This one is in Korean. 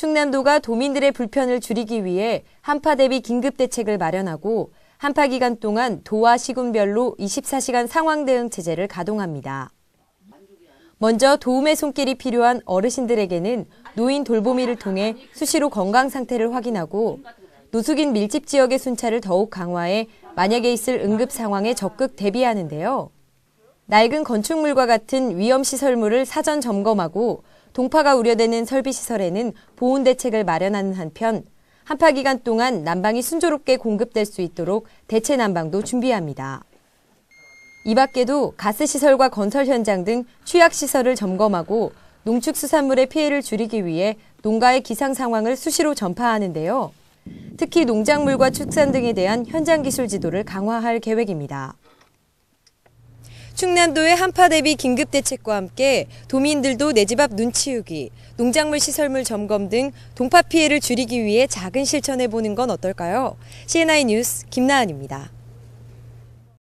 충남도가 도민들의 불편을 줄이기 위해 한파 대비 긴급 대책을 마련하고 한파 기간 동안 도와 시군별로 24시간 상황 대응 체제를 가동합니다. 먼저 도움의 손길이 필요한 어르신들에게는 노인 돌보미를 통해 수시로 건강 상태를 확인하고 노숙인 밀집 지역의 순찰을 더욱 강화해 만약에 있을 응급 상황에 적극 대비하는데요. 낡은 건축물과 같은 위험 시설물을 사전 점검하고 동파가 우려되는 설비 시설에는 보온 대책을 마련하는 한편 한파 기간 동안 난방이 순조롭게 공급될 수 있도록 대체 난방도 준비합니다. 이 밖에도 가스 시설과 건설 현장 등 취약 시설을 점검하고 농축수산물의 피해를 줄이기 위해 농가의 기상 상황을 수시로 전파하는데요. 특히 농작물과 축산 등에 대한 현장 기술 지도를 강화할 계획입니다. 충남도의 한파 대비 긴급 대책과 함께 도민들도 내 집 앞 눈치우기, 농작물 시설물 점검 등 동파 피해를 줄이기 위해 작은 실천해 보는 건 어떨까요? CNI 뉴스 김나은입니다.